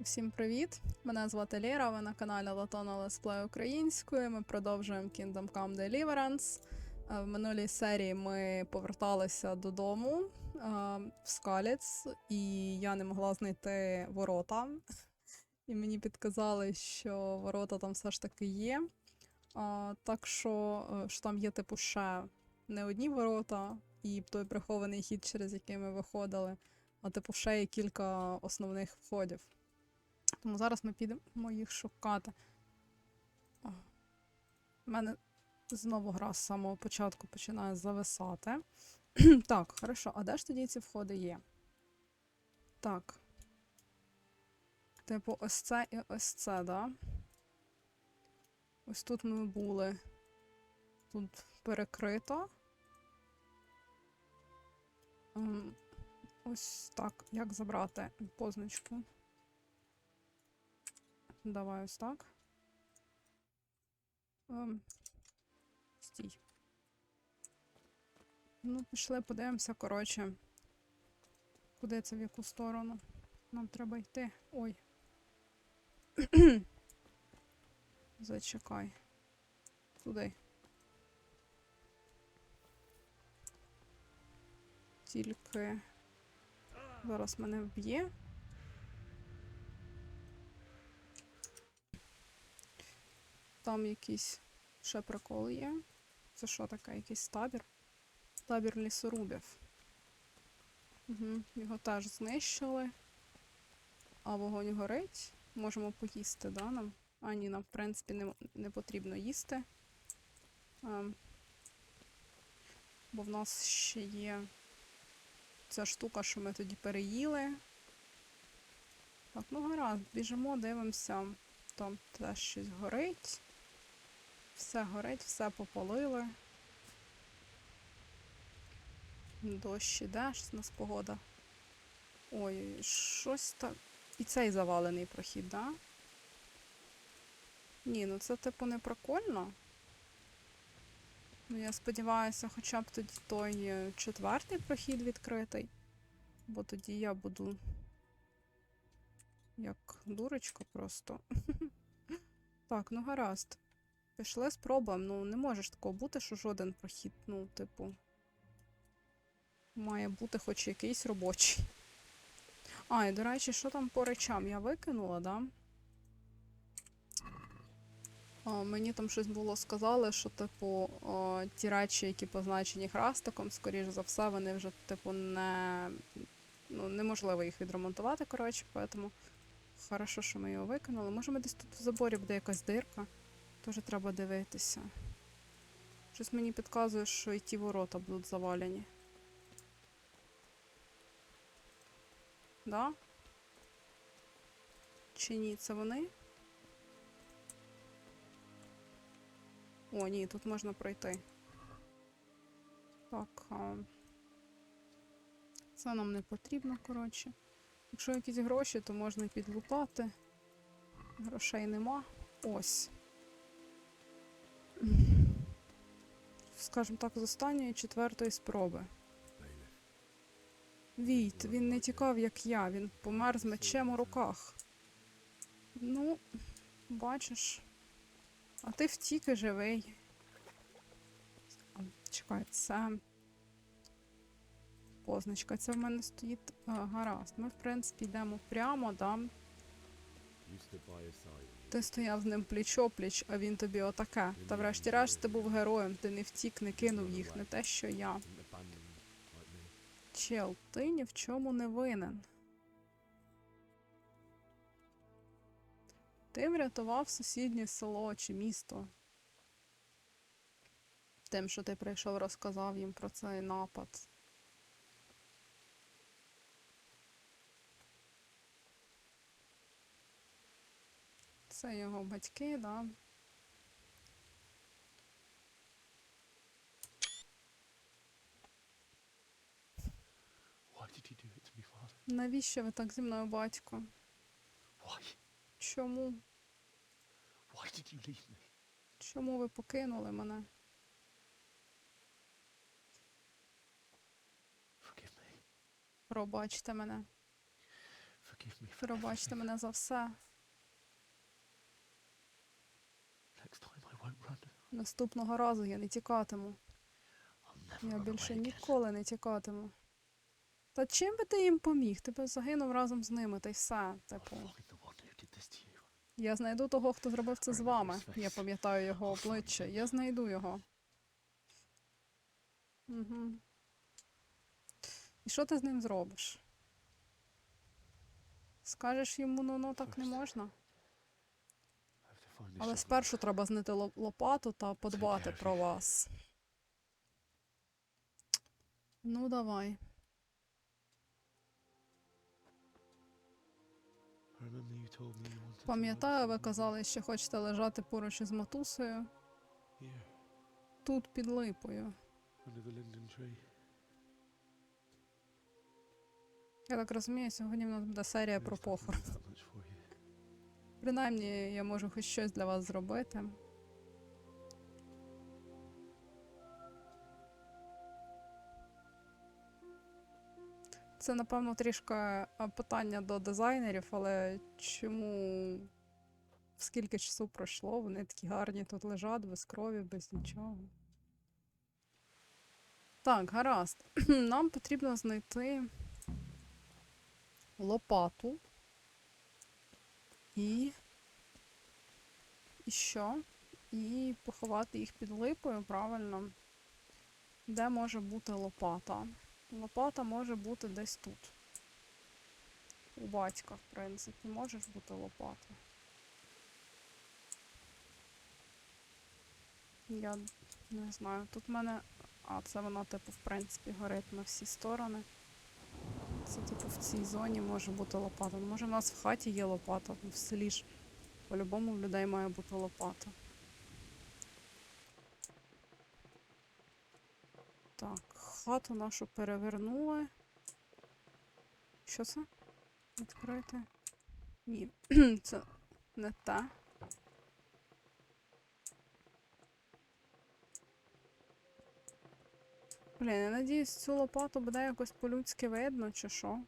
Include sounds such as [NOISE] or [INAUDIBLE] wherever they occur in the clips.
Всім привіт! Мене звати Лєра, ви на каналі Латона Лесплей українською. Ми продовжуємо Kingdom Come Deliverance. Е, В минулій серії ми поверталися додому е, в Скаліц, і я не могла знайти ворота. І мені підказали, що ворота там все ж таки є. Так що, е, що там є типу ще не одні ворота, і той прихований хід, через який ми виходили, а типу ще є кілька основних входів. Тому зараз ми підемо їх шукати. У мене знову гра з самого початку починає зависати. [CLEARS THROAT] так, хорошо, а де ж тоді ці входи є? Так. Типу, ось це і ось це, да? Ось тут ми були. Тут перекрито. Ем, Ось так. Як забрати позначку? Давай ось так. Ем, стій. Ну, пішли, подивимося, коротше. Куди це в яку сторону? Нам треба йти. Ой. [CLEARS THROAT] Зачекай. Туди. Тільки зараз мене вб'є. Там якийсь ще прикол є. Це що таке? Якийсь табір? Табір лісорубів. Угу. Його теж знищили. А вогонь горить. Можемо поїсти, да, нам? А, ні, нам, в принципі, не, не потрібно їсти. Ем, бо в нас ще є ця штука, що ми тоді переїли. Так, ну гаразд, біжимо, дивимося. Там теж щось горить. Все горить, все попалили. Дощ іде, у нас погода. Ой, щось так. І цей завалений прохід, да? Ні, ну це типу не прикольно. Ну, я сподіваюся, хоча б тоді той е, четвертий прохід відкритий. Бо тоді я буду як дурочка просто. [LAUGHS] Так, ну гаразд. Пішли спробуємо. Ну, не може ж такого бути, що жоден прохід, ну, типу. Має бути хоч якийсь робочий. А, і до речі, що там по речам? Я викинула, да? А, мені там щось було сказали, що, типу, о, ті речі, які позначені храстиком, скоріш за все, вони вже, типу, не. Ну, неможливо їх відремонтувати, коротше, поэтому хорошо, що ми його викинули. Може, ми десь тут в заборі буде якась дирка. Теж треба дивитися. Щось мені підказує, що і ті ворота будуть завалені. Да? Чи ні, це вони? О, ні, тут можна пройти. Так. Це нам не потрібно, коротше. Якщо якісь гроші, то можна і підлутати. Грошей нема. Ось. Скажімо так, з останньої четвертої спроби. Війт, він не тікав, як я, він помер з мечем у руках. Ну, бачиш. А ти втік і живий. Чекай, це. Позначка, це в мене стоїть а, гаразд. Ми, в принципі, йдемо прямо, да. Ти стояв з ним пліч-опліч, а він тобі отаке. Та врешті-решт ти був героєм, ти не втік, не кинув їх, не те, що я. Чел, ти ні в чому не винен. Ти врятував сусіднє село чи місто. Тим, що ти прийшов, розказав їм про цей напад. Це його батьки, да. Навіщо ви так зі мною, батько? Why? Чому? Why did you leave me? Чому ви покинули мене? Forgive me. Пробачте мене. Forgive me, Пробачте мене за все. Наступного разу я не тікатиму. Я більше ніколи не тікатиму. Та чим би ти їм поміг? Ти б загинув разом з ними, та й все. Типу, я знайду того, хто зробив це з вами. Я пам'ятаю його обличчя. Я знайду його. Угу. І що ти з ним зробиш? Скажеш йому, ну ну так не можна. Але спершу треба знайти лопату та подбати про вас. Ну, давай. Пам'ятаю, ви казали, що хочете лежати поруч із матусею. Тут під липою. Я так розумію, сьогодні в нас буде серія про похорон. Принаймні, я можу хоч щось для вас зробити. Це, напевно, трішки е, питання до дизайнерів, але чому скільки часу пройшло, вони такі гарні тут лежать, без крові, без нічого. Так, гаразд. [CLEARS THROAT] Нам потрібно знайти лопату і. І що? І поховати їх під липою, правильно. Де може бути лопата? Лопата може бути десь тут. У батька, в принципі, може ж бути лопата. Я не знаю. Тут в мене. А, це вона, типу, в принципі, горить на всі сторони. Це, типу, в цій зоні може бути лопата. Ну, може, в нас в хаті є лопата, в селі ж по-любому в людей має бути лопата. Так, хату нашу перевернули. Що це? Відкрити? Ні, [CLEARS THROAT] це не те. Блін, я надіюсь, цю лопату буде якось по-людськи видно, чи що?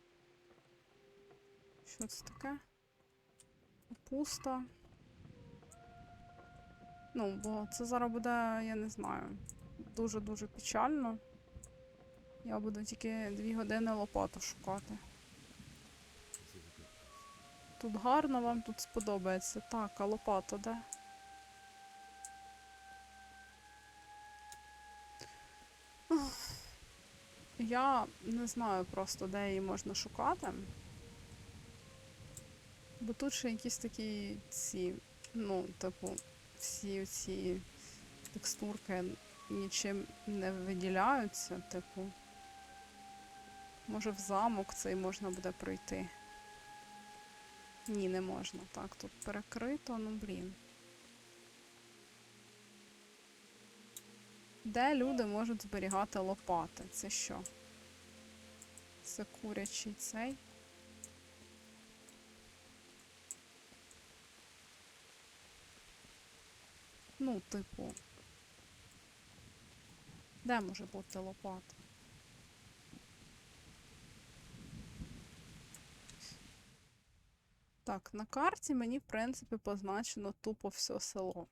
Що це таке? Пусто. Ну, бо це зараз буде, я не знаю, дуже-дуже печально. Я буду тільки дві години лопату шукати. Тут гарно, вам тут сподобається. Так, а лопата де? Я не знаю просто, де її можна шукати. Бо тут ще якісь такі ці, ну, типу, всі ці текстурки нічим не виділяються, типу. Може в замок цей можна буде пройти. Ні, не можна. Так, тут перекрито, ну блін. Де люди можуть зберігати лопати? Це що? Це курячий цей. Ну, типу. Де може бути лопата? Так, на карті мені, в принципі, позначено тупо все село.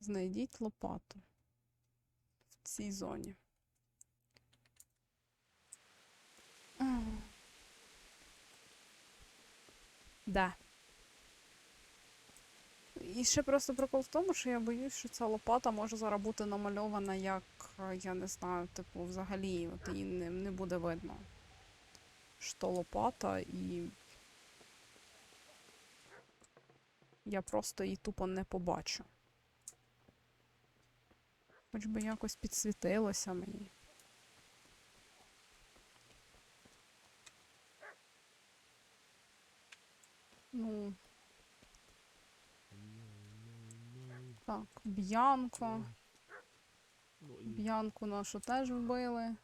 Знайдіть лопату в цій зоні. Де? І ще просто прикол в тому, що я боюсь, що ця лопата може зараз бути намальована як, е, я не знаю, типу, взагалі, от її не, не буде видно. Що лопата і. Я просто її тупо не побачу. Хоч би якось підсвітилося мені. Ну, так, Б'янко. Б'янку нашу теж вбили.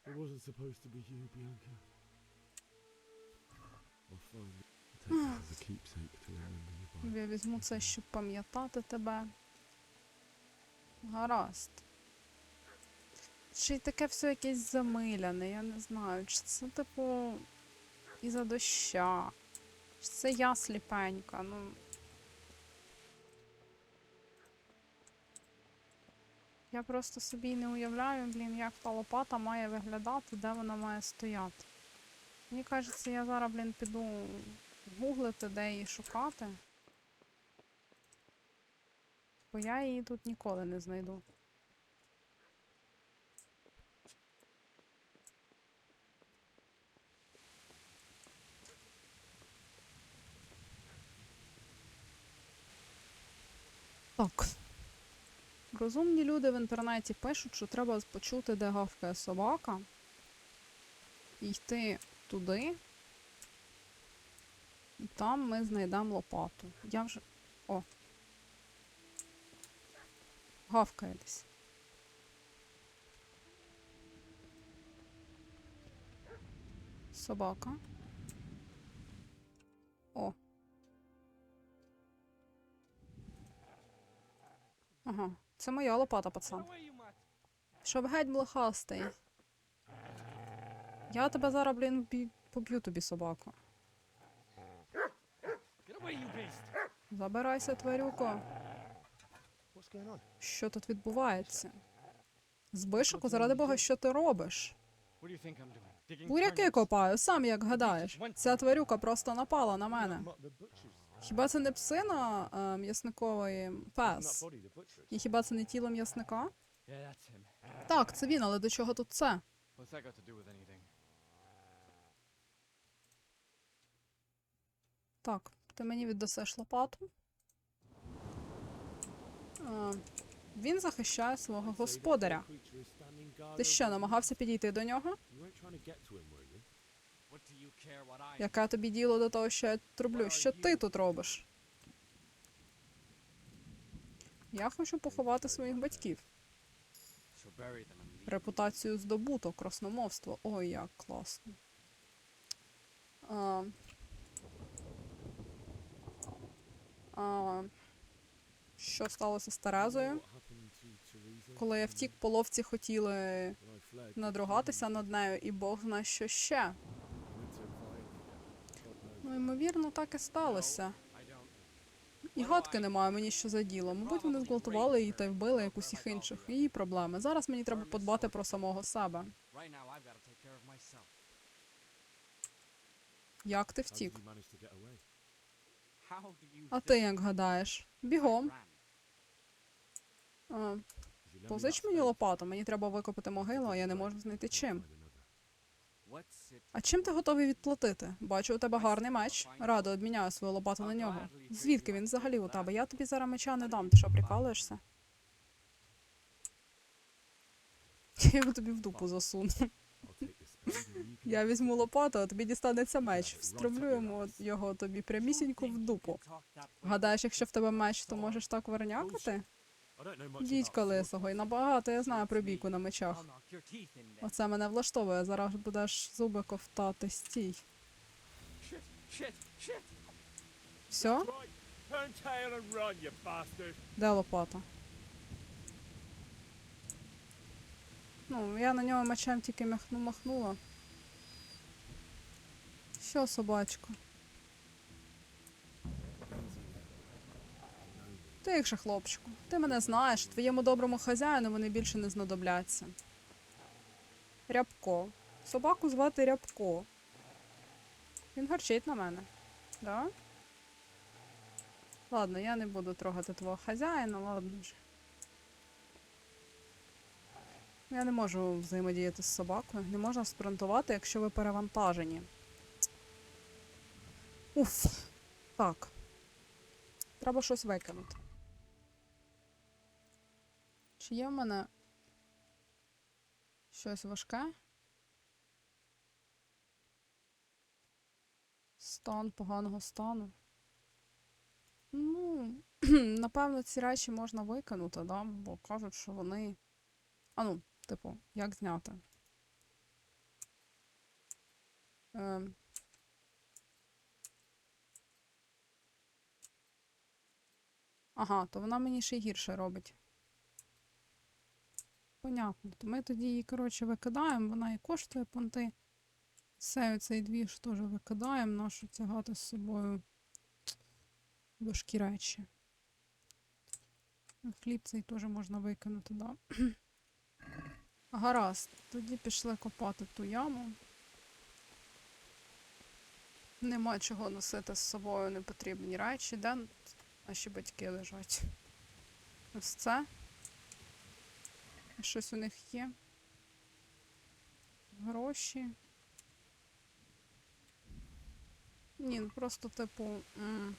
Я візьму це, щоб пам'ятати тебе. Гаразд. Чи й таке все якесь замиляне, я не знаю. Чи це, типу, із-за доща. Це я сліпенька, ну. Я просто собі не уявляю, блін, як та лопата має виглядати, де вона має стояти. Мені кажеться, я зараз, блін, піду гуглити, де її шукати. Бо я її тут ніколи не знайду. Так. Розумні люди в інтернеті пишуть, що треба почути, де гавкає собака, і йти туди, і там ми знайдемо лопату. Я вже. О. Гавкає десь. Собака. Ага. Це моя лопата, пацан. Щоб геть блохастий. Я тебе зараз, блін, поб'ю тобі собаку. Забирайся, тварюко. Що тут відбувається? Збишику, заради Бога, що ти робиш? Буряки копаю, сам як гадаєш. Ця тварюка просто напала на мене. Хіба це не псина е, м'ясникової пес? І хіба це не тіло м'ясника? Так, це він, але до чого тут це? Так, ти мені віддасиш лопату. Е, він захищає свого господаря. Ти що, намагався підійти до нього? Яке тобі діло до того, що я роблю? Що ти тут робиш? Я хочу поховати своїх батьків. Репутацію здобуто, красномовство. Ой, як класно. А, а, що сталося з Терезою? Коли я втік, половці хотіли надругатися над нею, і Бог знає, що ще. Ну, ймовірно, так і сталося. І гадки немає мені, що за діло. Мабуть, вони зґвалтували її та й вбили як усіх інших. Її проблеми. Зараз мені треба подбати про самого себе. Як ти втік? А ти як гадаєш? Бігом. А, позич мені лопату, мені треба викопати могилу, а я не можу знайти чим. А чим ти готовий відплатити? Бачу, у тебе гарний меч. Радо обміняю свою лопату на нього. Звідки він взагалі у тебе? Я тобі зараз меча не дам. Ти що, прикалуєшся? [LAUGHS] Я його тобі в дупу засуну. Я візьму лопату, а тобі дістанеться меч. Встромлю йому його тобі прямісінько в дупу. Гадаєш, якщо в тебе меч, то можеш так вернякати? Дідька лисого, і набагато я знаю про бійку на мечах. Оце мене влаштовує, зараз будеш зуби ковтати, стій. Все? Де лопата? Ну, я на нього мечем тільки махну махнула. Що, собачко? Ти як же, хлопчику, ти мене знаєш, твоєму доброму хазяїну вони більше не знадобляться. Рябко. Собаку звати Рябко. Він гарчить на мене. Да? Ладно, я не буду трогати твого хазяїна, ладно вже. Я не можу взаємодіяти з собакою. Не можна спринтувати, якщо ви перевантажені. Уф. Так. Треба щось викинути. Чи є в мене щось важке? Стан поганого стану. Ну, [CLEARS THROAT] напевно, ці речі можна викинути, да? бо кажуть, що вони. А ну, типу, як зняти? Ем. Ага, то вона мені ще гірше робить. Понятно. То ми тоді її, коротше, викидаємо, вона і коштує понти. Все, цей двіж теж викидаємо, нашу тягати з собою важкі речі. Хліб цей теж можна викинути, да? [CLEARS THROAT] Гаразд, тоді пішли копати ту яму. Нема чого носити з собою непотрібні речі. Де наші батьки лежать? Ось це. Щось у них є. Гроші. Ні, ну просто типу. м,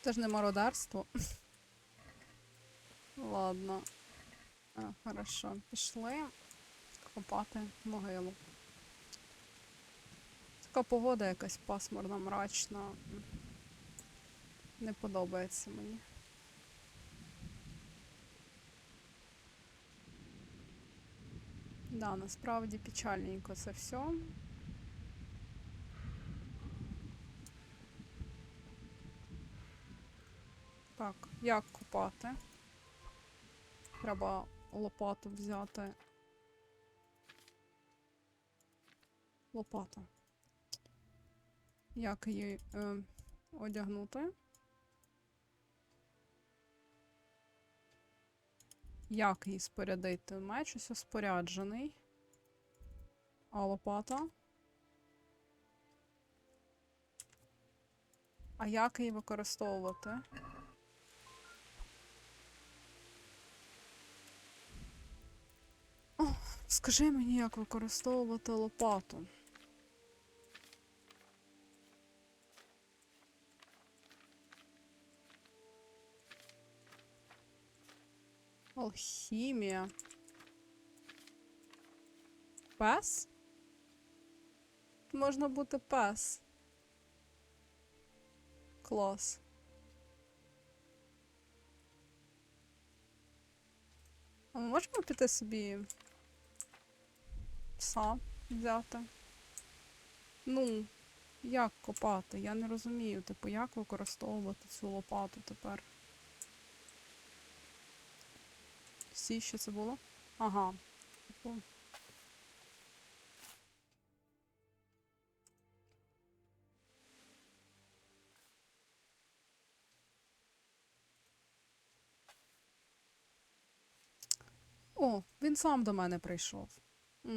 Це ж не мародерство. Ладно. А, хорошо, пішли копати могилу. Така погода якась пасмурна, мрачна. Не подобається мені. Да, насправді печальненько це все. Так, як копати? Треба лопату взяти. Лопата. Як її е, одягнути? Як її спорядити? Меч ось споряджений. А лопата? А як її використовувати? О, скажи мені, як використовувати лопату. Алхімія. Пес? Можна бути пес. Клас. А ми можемо піти собі пса взяти? Ну, як копати? Я не розумію, типу, як використовувати цю лопату тепер. Всі, що це було? Ага. Типу. О, він сам до мене прийшов. У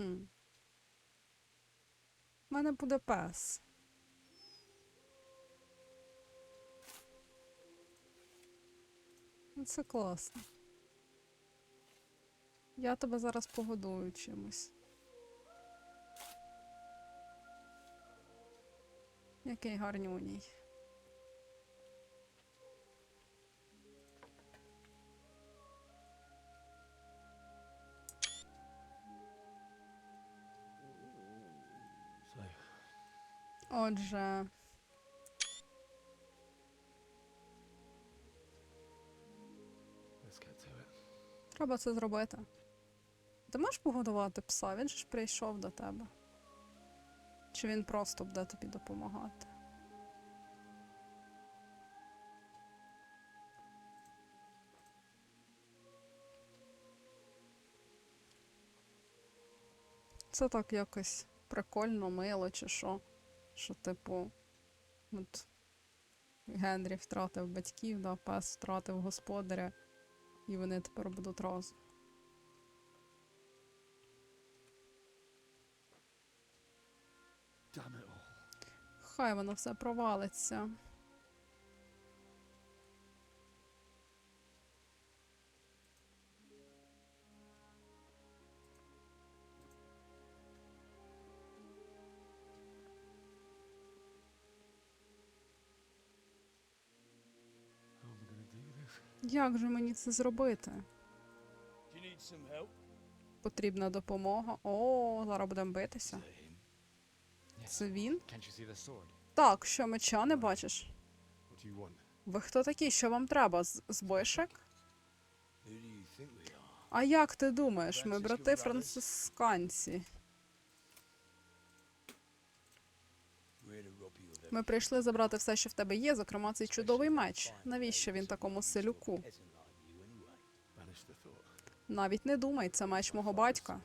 мене буде пес. Ну, Це класно. Я тебе зараз погодую чимось. Який гарнюній. Отже, треба це зробити. Ти можеш погодувати пса? Він ж прийшов до тебе. Чи він просто буде тобі допомагати? Це так якось прикольно, мило, чи що. Що, типу, от Генрі втратив батьків, да, пес втратив господаря, і вони тепер будуть разом. Хай воно все провалиться. Як же мені це зробити? Потрібна допомога. О, зараз будемо битися. Це він? Так, що меча не бачиш? Ви хто такі? Що вам треба? З- Збишек? Who do you think we are? А як ти думаєш? Ми брати францисканці. Ми прийшли забрати все, що в тебе є, зокрема цей чудовий меч. Навіщо він такому селюку? Навіть не думай, це меч мого батька.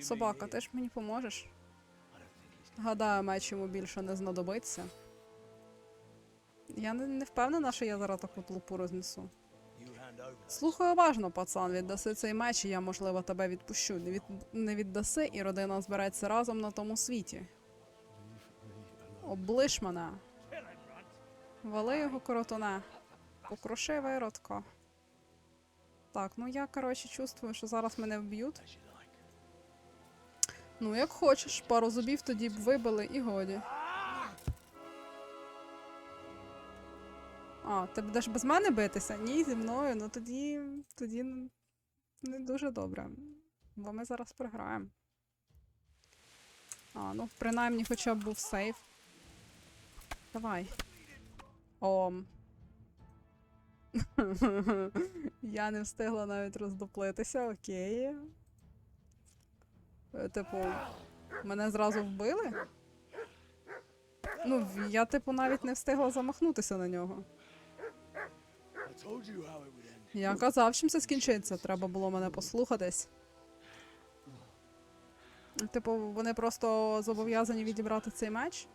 Собака, ти ж мені поможеш? Гадаю, меч йому більше не знадобиться. Я не, не впевнена, що я зараз таку тлупу рознесу. Слухай уважно, пацан, віддаси цей меч, і я, можливо, тебе відпущу. Не, від... не віддаси, і родина збереться разом на тому світі. Облиш мене. Вали його коротуне. Покруши виродко. Так, ну я, коротше, чувствую, що зараз мене вб'ють. Ну, як хочеш, пару зубів тоді б вибили і годі. А, ти будеш без мене битися? Ні, зі мною. Ну тоді. тоді не дуже добре. Бо ми зараз програємо. А, ну, принаймні, хоча б був сейф. Давай. Ом. [LAUGHS] Я не встигла навіть роздоплитися, окей. Е, Типу, мене зразу вбили? Ну, я, типу, навіть не встигла замахнутися на нього. Я казав, чим це скінчиться. Треба було мене послухатись. Типу, вони просто зобов'язані відібрати цей меч.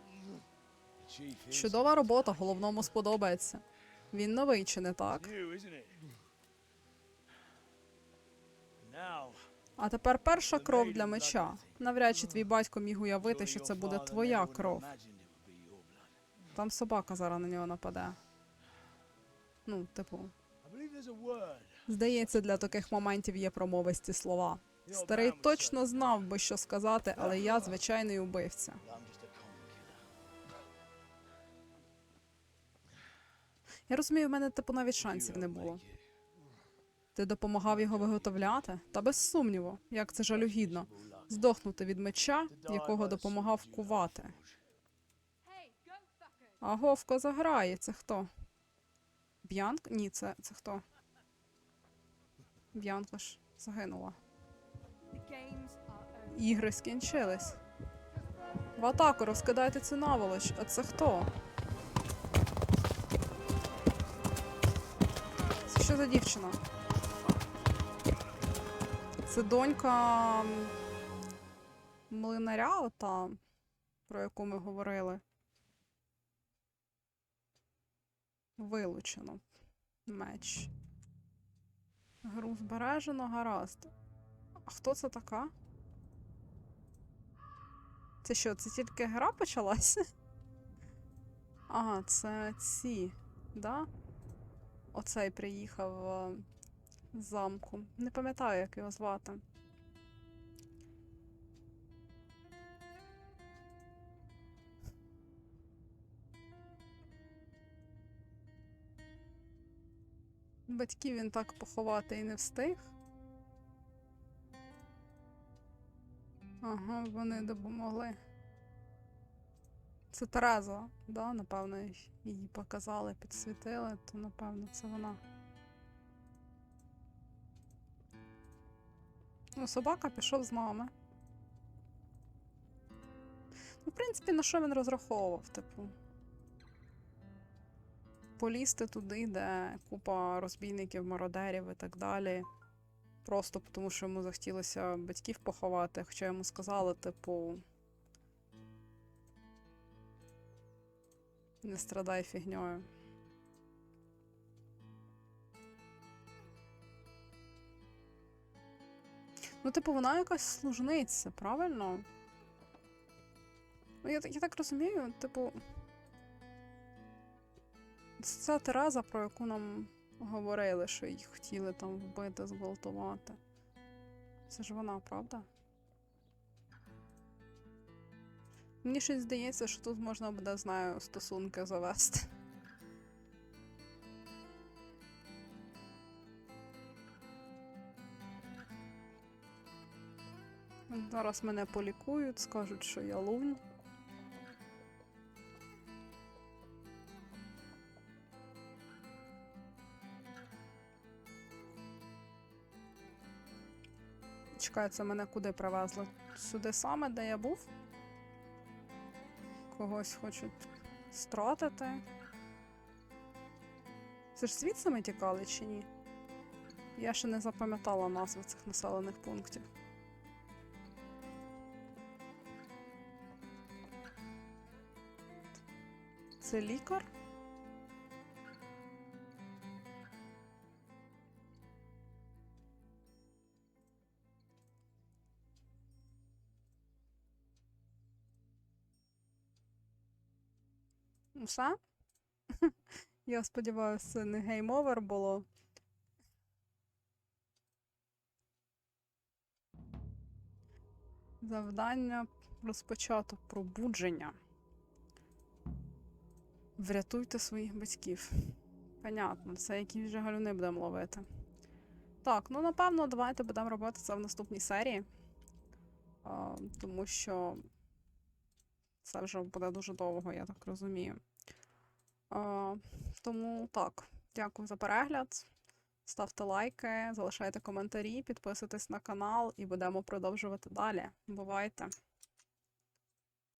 Чудова робота, головному сподобається. Він новий, чи не так? А тепер перша кров для меча. Навряд чи твій батько міг уявити, що це буде твоя кров. Там собака зараз на нього нападе. Ну, типу, здається, для таких моментів є промовисті слова. Старий точно знав би, що сказати, але я звичайний убивця. Я розумію, в мене типу навіть шансів не було. Ти допомагав його виготовляти? Та без сумніву, як це жалюгідно. Здохнути від меча, якого допомагав кувати. А Говко заграє, це хто? Б'янк? Ні, це, це хто? Б'янка ж загинула. Ігри скінчились. В атаку розкидайте цю наволоч. А це хто? Це що за дівчина? Це донька млинаря, ота, про яку ми говорили. Вилучено. Меч. Гру збережено, гаразд. А хто це така? Це що, це тільки гра почалася? [LAUGHS] Ага, це ці, да? Оцей приїхав е, замку. Не пам'ятаю, як його звати. Батьків він так поховати і не встиг. Ага, вони допомогли. Це Тереза, да, напевно, її показали, підсвітили, то напевно це вона. Ну, собака пішов з нами. Ну, в принципі, на що він розраховував, типу. Полізти туди, де купа розбійників, мародерів і так далі. Просто тому, що йому захотілося батьків поховати, хоча йому сказали, типу. Не страдай фігньою. Ну, типу, вона якась служниця, правильно? Ну, я, я так розумію, типу. Це ця Тереза, про яку нам говорили, що їх хотіли там вбити, зґвалтувати. Це ж вона, правда? Мені щось здається, що тут можна буде, знаю, стосунки завести. Зараз мене полікують, скажуть, що я лунь. Це мене куди привезли? Сюди саме, де я був? Когось хочуть стратити. Це ж звідси ми тікали чи ні? Я ще не запам'ятала назви цих населених пунктів. Це лікар? Ну, Все? [LAUGHS] Я сподіваюся, не гейм-овер було. Завдання розпочато пробудження. Врятуйте своїх батьків. Понятно, це якісь вже галюни будемо ловити. Так, ну напевно, давайте будемо робити це в наступній серії. А, тому що це вже буде дуже довго, я так розумію. А, тому так, дякую за перегляд. Ставте лайки, залишайте коментарі, підписуйтесь на канал і будемо продовжувати далі. Бувайте!